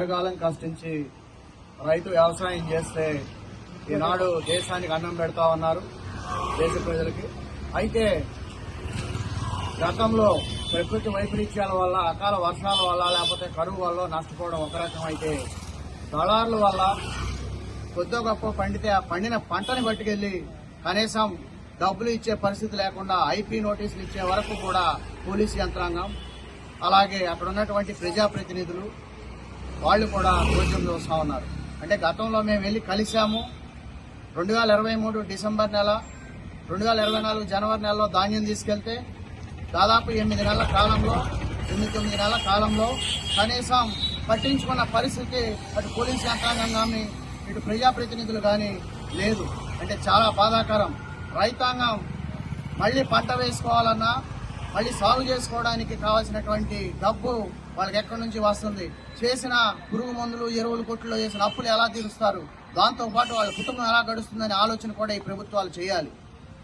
ఆరుగాలం కష్టించి రైతు వ్యవసాయం చేస్తే ఈనాడు దేశానికి అన్నం పెడతా ఉన్నారు దేశ ప్రజలకి. అయితే గతంలో ప్రకృతి వైపరీత్యాల వల్ల అకాల వర్షాల వల్ల లేకపోతే కరువు వల్ల నష్టపోవడం ఒక రకం అయితే దళారుల వల్ల కొద్దో గొప్ప పండితే ఆ పండిన పంటని పట్టుకెళ్ళి కనీసం డబ్బులు ఇచ్చే పరిస్థితి లేకుండా ఐపీ నోటీసులు ఇచ్చే వరకు కూడా పోలీసు యంత్రాంగం అలాగే అక్కడ ఉన్నటువంటి ప్రజాప్రతినిధులు వాళ్ళు కూడా భోజనం చూస్తా ఉన్నారు. అంటే గతంలో మేము వెళ్ళి కలిశాము. రెండు వేల ఇరవై మూడు డిసెంబర్ నెల రెండు వేల ఇరవై నాలుగు జనవరి నెలలో ధాన్యం తీసుకెళ్తే దాదాపు ఎనిమిది నెలల కాలంలో ఎనిమిది తొమ్మిది నెలల కాలంలో కనీసం పట్టించుకున్న పరిస్థితి అటు పోలీస్ యంత్రాంగం కానీ ఇటు ప్రజాప్రతినిధులు కానీ లేదు. అంటే చాలా బాధాకరం. రైతాంగం మళ్ళీ పంట వేసుకోవాలన్నా మళ్ళీ సాల్వ్ చేసుకోవడానికి కావాల్సినటువంటి డబ్బు వాళ్ళకి ఎక్కడి నుంచి వస్తుంది? చేసిన పురుగు మందులు ఎరువులు కొట్టులో చేసిన అప్పులు ఎలా తీరుస్తారు? దాంతో పాటు వాళ్ళ కుటుంబం ఎలా గడుస్తుందనే ఆలోచన కూడా ఈ ప్రభుత్వాలు చేయాలి.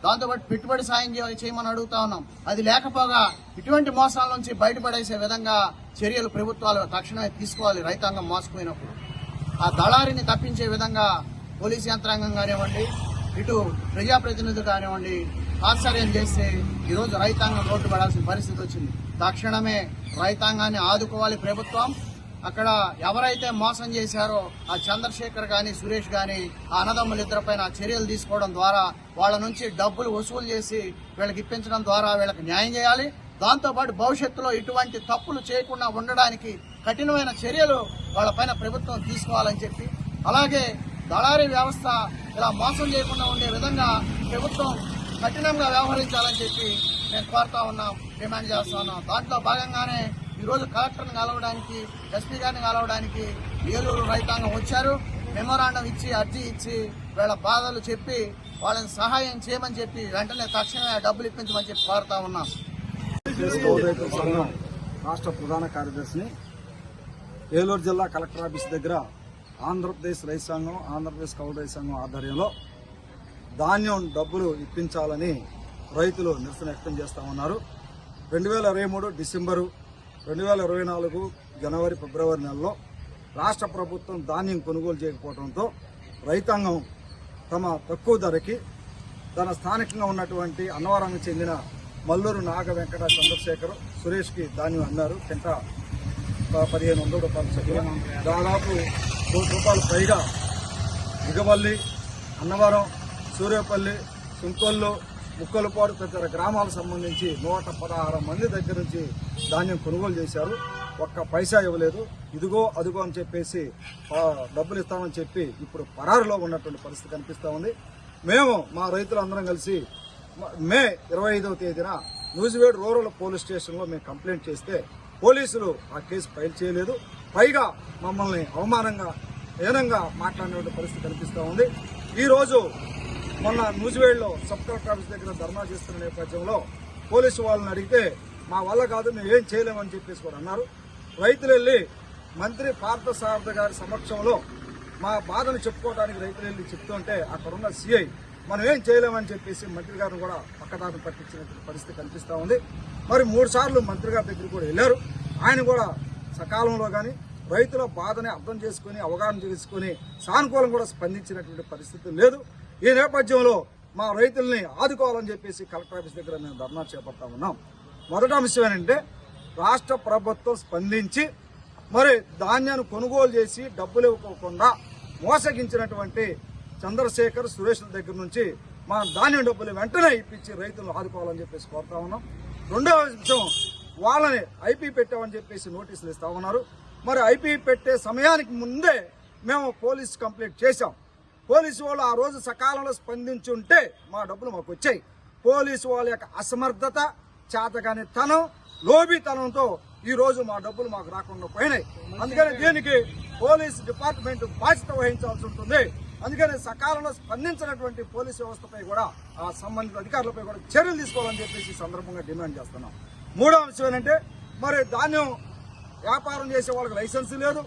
దాంతోపాటు పెట్టుబడి సాయం చేయమని అడుగుతా ఉన్నాం. అది లేకపోగా ఇటువంటి మోసాల నుంచి బయటపడేసే విధంగా చర్యలు ప్రభుత్వాలు తక్షణమే తీసుకోవాలి రైతాంగం మోసపోయినప్పుడు. ఆ దళారిని తప్పించే విధంగా పోలీస్ యంత్రాంగం కానివ్వండి ఇటు ప్రజాప్రతినిధులు కానివ్వండి ఆశ్చర్యం చేస్తే ఈరోజు రైతాంగం రోడ్డు పడాల్సిన పరిస్థితి వచ్చింది. తక్షణమే రైతాంగాన్ని ఆదుకోవాలి ప్రభుత్వం. అక్కడ ఎవరైతే మోసం చేశారో ఆ చంద్రశేఖర్ కానీ సురేష్ కానీ ఆ అన్నదమ్ములు ఇద్దరిపైన చర్యలు తీసుకోవడం ద్వారా వాళ్ళ నుంచి డబ్బులు వసూలు చేసి వీళ్ళకి ఇప్పించడం ద్వారా వీళ్ళకి న్యాయం చేయాలి. దాంతోపాటు భవిష్యత్తులో ఇటువంటి తప్పులు చేయకుండా ఉండడానికి కఠినమైన చర్యలు వాళ్ళపైన ప్రభుత్వం తీసుకోవాలని చెప్పి అలాగే దళారీ వ్యవస్థ ఇలా మోసం చేయకుండా ఉండే విధంగా ప్రభుత్వం కఠినంగా వ్యవహరించాలని చెప్పి మేము కోరుతా ఉన్నాం డిమాండ్ చేస్తా ఉన్నాం. దాంట్లో భాగంగానే ఈరోజు కలెక్టర్ని కలవడానికి ఎస్పీ గారిని కలవడానికి ఏలూరు రైతాంగం వచ్చారు. మెమోరాండం ఇచ్చి అర్జీ ఇచ్చి వీళ్ళ బాధలు చెప్పి వాళ్ళని సహాయం చేయమని చెప్పి వెంటనే తక్షణమే డబ్బులు ఇప్పించమని చెప్పి కోరుతా ఉన్నాం. సంఘం రాష్ట్ర ప్రధాన కార్యదర్శిని ఏలూరు జిల్లా కలెక్టర్ ఆఫీస్ దగ్గర ఆంధ్రప్రదేశ్ రైతు సంఘం ఆంధ్రప్రదేశ్ కౌలు రైతు సంఘం ఆధ్వర్యంలో ధాన్యం డబ్బులు ఇప్పించాలని రైతులు నిరసన వ్యక్తం చేస్తా ఉన్నారు. రెండు వేల ఇరవై మూడు డిసెంబరు రెండు వేల ఇరవై నాలుగు జనవరి ఫిబ్రవరి నెలలో రాష్ట్ర ప్రభుత్వం ధాన్యం కొనుగోలు చేయకపోవడంతో రైతాంగం తమ తక్కువ ధరకి తన స్థానికంగా ఉన్నటువంటి అన్నవరానికి చెందిన మల్లూరు నాగ వెంకట చంద్రశేఖర్ సురేష్కి ధాన్యం అన్నారు. కింట పదిహేను వందల రూపాయలు చొప్పున దాదాపు కోటి రూపాయలు పైగా దిగవల్లి అన్నవరం సూర్యపల్లి సుంకొల్లు ముక్కలపాడు తదితర గ్రామాలకు సంబంధించి నూట పదహారు మంది దగ్గర నుంచి ధాన్యం కొనుగోలు చేశారు. ఒక్క పైసా ఇవ్వలేదు. ఇదిగో అదిగో అని చెప్పేసి డబ్బులు ఇస్తామని చెప్పి ఇప్పుడు పరారులో ఉన్నటువంటి పరిస్థితి కనిపిస్తూ ఉంది. మేము మా రైతులందరం కలిసి మే ఇరవై ఐదవ తేదీన న్యూజివేడ్ రూరల్ పోలీస్ స్టేషన్లో మేము కంప్లైంట్ చేస్తే పోలీసులు ఆ కేసు ఫైల్ చేయలేదు. పైగా మమ్మల్ని అవమానంగా హీనంగా మాట్లాడినటువంటి పరిస్థితి కనిపిస్తూ ఉంది. ఈరోజు మొన్న న్యూజివేడ్లో సబ్ కలెక్టర్ ఆఫీస్ దగ్గర ధర్నా చేస్తున్న నేపథ్యంలో పోలీసు వాళ్ళని అడిగితే మా వల్ల కాదు మేము ఏం చేయలేమని చెప్పేసి కూడా అన్నారు. రైతులు వెళ్ళి మంత్రి పార్థసారథ గారి సమక్షంలో మా బాధను చెప్పుకోవడానికి రైతులు వెళ్ళి చెప్తుంటే అక్కడున్న సీఐ మనం ఏం చేయలేమని చెప్పేసి మంత్రి గారిని కూడా పక్కదారిని పట్టించిన పరిస్థితి కనిపిస్తూ ఉంది. మరి మూడు సార్లు మంత్రి గారి దగ్గర కూడా వెళ్ళారు. ఆయన కూడా సకాలంలో కానీ రైతుల బాధని అర్థం చేసుకుని అవగాహన చేసుకుని సానుకూలం కూడా స్పందించినటువంటి పరిస్థితి లేదు. ఈ నేపథ్యంలో మా రైతుల్ని ఆదుకోవాలని చెప్పేసి కలెక్టర్ ఆఫీస్ దగ్గర మేము ధర్నా చేపడతా ఉన్నాం. మొదటి అంశం ఏంటంటే రాష్ట్ర ప్రభుత్వం స్పందించి మరి ధాన్యాన్ని కొనుగోలు చేసి డబ్బులు ఇవ్వకుండా మోసగించినటువంటి చంద్రశేఖర్ సురేష్ల దగ్గర నుంచి మా ధాన్యం డబ్బులు వెంటనే ఇప్పించి రైతులను ఆదుకోవాలని చెప్పేసి కోరుతా ఉన్నాం. రెండవ అంశం వాళ్ళని ఐపీ పెట్టామని చెప్పేసి నోటీసులు ఇస్తా ఉన్నారు. మరి ఐపీ పెట్టే సమయానికి ముందే మేము పోలీస్ కంప్లైంట్ చేశాం. పోలీసు వాళ్ళు ఆ రోజు సకాలంలో స్పందించి ఉంటే మా డబ్బులు మాకు వచ్చాయి. పోలీసు వాళ్ళ యొక్క అసమర్థత చేతగాని తనం లోబితనంతో ఈ రోజు మా డబ్బులు మాకు రాకుండా పోయినాయి. అందుకని దీనికి పోలీస్ డిపార్ట్మెంట్ బాధ్యత వహించాల్సి ఉంటుంది. అందుకని సకాలంలో స్పందించినటువంటి పోలీస్ వ్యవస్థపై కూడా ఆ సంబంధిత అధికారులపై కూడా చర్యలు తీసుకోవాలని చెప్పేసి ఈ సందర్భంగా డిమాండ్ చేస్తున్నాం. మూడో అంశం ఏంటంటే మరి ధాన్యం వ్యాపారం చేసే వాళ్ళకి లైసెన్స్ లేదు.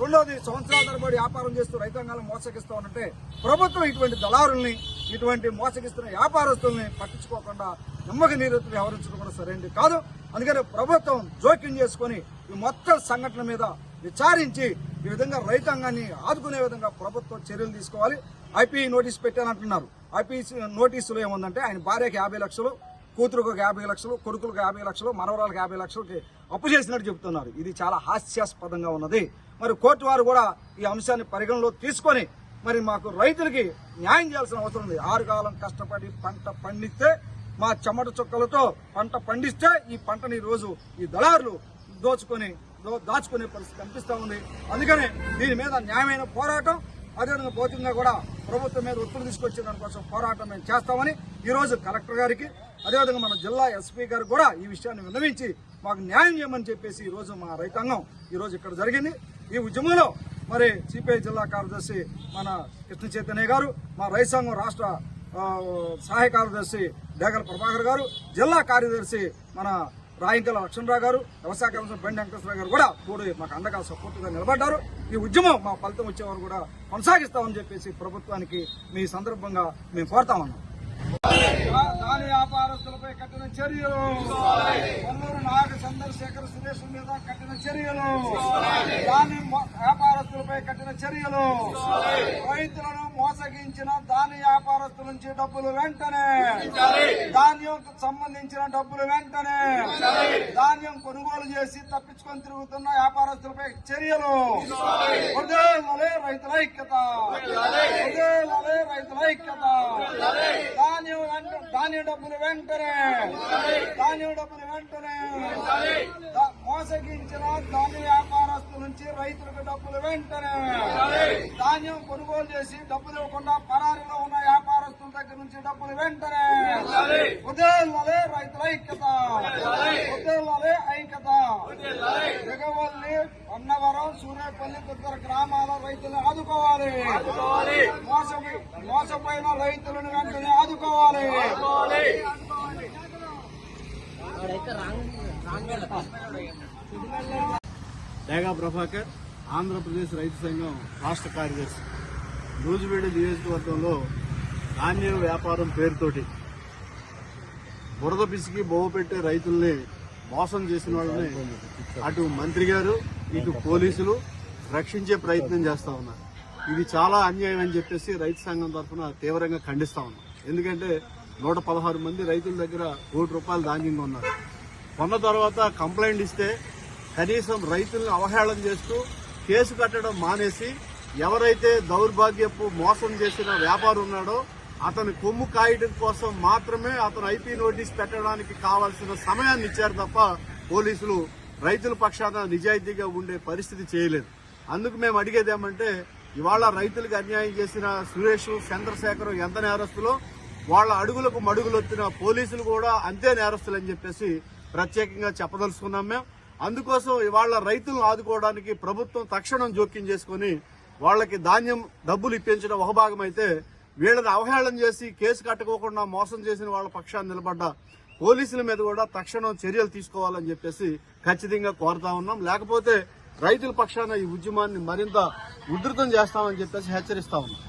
రెండోది సంవత్సరాల తరబడి వ్యాపారం చేస్తూ రైతాంగాలను మోసగిస్తూ ఉంటే ప్రభుత్వం ఇటువంటి దళారుల్ని ఇటువంటి మోసగిస్తున్న వ్యాపారస్తుల్ని పట్టించుకోకుండా నమ్మక నీరెత్తు వ్యవహరించడం కూడా సరైనది కాదు. అందుకని ప్రభుత్వం జోక్యం చేసుకొని ఈ మొత్తం సంఘటన మీద విచారించి ఈ విధంగా రైతాంగాన్ని ఆదుకునే విధంగా ప్రభుత్వం చర్యలు తీసుకోవాలి. IP notice పెట్టానంటున్నారు. ఐపీ నోటీసులో ఏముందంటే ఆయన భార్యకి యాభై లక్షలు కూతురుకు యాభై లక్షలు కొడుకులకు యాభై లక్షలు మనవరాలకు యాభై లక్షలకి అప్పు చేసినట్టు చెబుతున్నారు. ఇది చాలా హాస్యాస్పదంగా ఉన్నది. మరి కోర్టు వారు కూడా ఈ అంశాన్ని పరిగణలో తీసుకొని మరి మాకు రైతులకి న్యాయం చేయాల్సిన అవసరం ఉంది. ఆరు కాలం కష్టపడి పంట పండిస్తే మా చెమట చుక్కలతో పంట పండిస్తే ఈ పంటని రోజు ఈ దళారులు దోచుకొని దాచుకునే పరిస్థితి కనిపిస్తూ ఉంది. అందుకనే దీని మీద న్యాయమైన పోరాటం అదేవిధంగా భౌతికంగా కూడా ప్రభుత్వం మీద ఒత్తిడి తీసుకొచ్చే దానికోసం పోరాటం మేము చేస్తామని ఈరోజు కలెక్టర్ గారికి అదేవిధంగా మన జిల్లా ఎస్పీ గారు కూడా ఈ విషయాన్ని విన్నవించి మాకు న్యాయం చేయమని చెప్పేసి ఈ రోజు మా రైతాంగం ఈ రోజు ఇక్కడ జరిగింది. ఈ ఉద్యమంలో మరి సిపిఐ జిల్లా కార్యదర్శి మన కృష్ణ చైతన్య గారు మా రైతాంగం రాష్ట్ర సహాయ కార్యదర్శి డేగల ప్రభాకర్ గారు జిల్లా కార్యదర్శి మన రాయింకల లక్ష్మణరావు గారు వ్యవసాయ కమిషన్ బండి వెంకటేశ్వర గారు కూడా కూడి మాకు అండగా సపోర్టుగా నిలబడ్డారు. ఈ ఉద్యమం మా ఫలితం వచ్చేవారు కూడా కొనసాగిస్తామని చెప్పేసి ప్రభుత్వానికి మీ సందర్భంగా మేము కోరుతామన్నాం దాని వ్యాపారస్తులపై కఠిన చర్యలు. కొల్లూరు నాగ చంద్రశేఖర సురేష్ మీద కఠిన చర్యలు. దాని వ్యాపారస్తులపై కఠిన చర్యలు. రైతులను మోసగించిన దాని వ్యాపారస్తుల నుంచి డబ్బులు వెంటనే. ధాన్యం సంబంధించిన డబ్బులు వెంటనే. ధాన్యం కొనుగోలు చేసి తప్పించుకొని తిరుగుతున్న వ్యాపారస్తులపై చర్యలు. వదిలేలే రైతుల ఐక్యత. వదిలేలే రైతుల ఐక్యత. ధాన్యం వెంట ధాన్యం డబ్బులు వెంటనే. ధాన్యం డబ్బులు వెంటనే దా- మోసగించిన ధాన్య వ్యాపారస్తుల నుంచి రైతులకు డబ్బులు వెంటనే. ధాన్యం కొనుగోలు చేసి డబ్బులు ఇవ్వకుండా పరారీలో ఉన్న వ్యాపారస్తుల దగ్గర నుంచి డబ్బులు వెంటనే. ఉదయాలే రైతుల ఐక్యత. ఉదయాలే ఐక్యత. దిగవల్లి అన్నవరం సూర్యపల్లి తదితర గ్రామాల రైతులను ఆదుకోవాలి. మోసపోయి మోసపోయిన రైతులను వెంటనే ఆదుకోవాలి. డేగా ప్రభాకర్ ఆంధ్రప్రదేశ్ రైతు సంఘం రాష్ట్ర కార్యదర్శి. నూజివీడు నియోజకవర్గంలో ధాన్యం వ్యాపారం పేరుతోటి బురద పిసికి బొవ్వ పెట్టే రైతుల్ని మోసం చేసిన వాళ్ళని అటు మంత్రి గారు ఇటు పోలీసులు రక్షించే ప్రయత్నం చేస్తా ఉన్నారు. ఇది చాలా అన్యాయం అని చెప్పేసి రైతు సంఘం తరఫున తీవ్రంగా ఖండిస్తా ఉన్నాం. ఎందుకంటే నూట పదహారు మంది రైతుల దగ్గర కోటి రూపాయలు ధాన్యంగా ఉన్నారు. కొన్న తర్వాత కంప్లైంట్ ఇస్తే కనీసం రైతులను అవహేళన చేస్తూ కేసు కట్టడం మానేసి ఎవరైతే దౌర్భాగ్యపు మోసం చేసిన వ్యాపారం ఉన్నాడో అతని కొమ్ము కాయడం కోసం మాత్రమే అతను ఐపీ నోటీస్ పెట్టడానికి కావాల్సిన సమయాన్ని ఇచ్చారు తప్ప పోలీసులు రైతుల పక్షాన నిజాయితీగా ఉండే పరిస్థితి చేయలేదు. అందుకు మేము అడిగేది ఏమంటే ఇవాళ రైతులకు అన్యాయం చేసిన సురేష్ చంద్రశేఖర్ ఎంత నేరస్తులో వాళ్ళ అడుగులకు మడుగులొత్తిన పోలీసులు కూడా అంతే నేరస్తులు అని చెప్పేసి ప్రత్యేకంగా చెప్పదలుచుకున్నాం మేము. అందుకోసం ఇవాళ రైతులను ఆదుకోవడానికి ప్రభుత్వం తక్షణం జోక్యం చేసుకుని వాళ్ళకి ధాన్యం డబ్బులు ఇప్పించడం ఒక భాగం అయితే వీళ్ళని అవహేళన చేసి కేసు కట్టుకోకుండా మోసం చేసిన వాళ్ళ పక్షాన్ని నిలబడ్డ పోలీసుల మీద కూడా తక్షణం చర్యలు తీసుకోవాలని చెప్పేసి ఖచ్చితంగా కోరుతా ఉన్నాం. లేకపోతే రైతుల పక్షాన ఈ ఉద్యమాన్ని మరింత ఉధృతం చేస్తామని చెప్పేసి హెచ్చరిస్తా ఉన్నాం.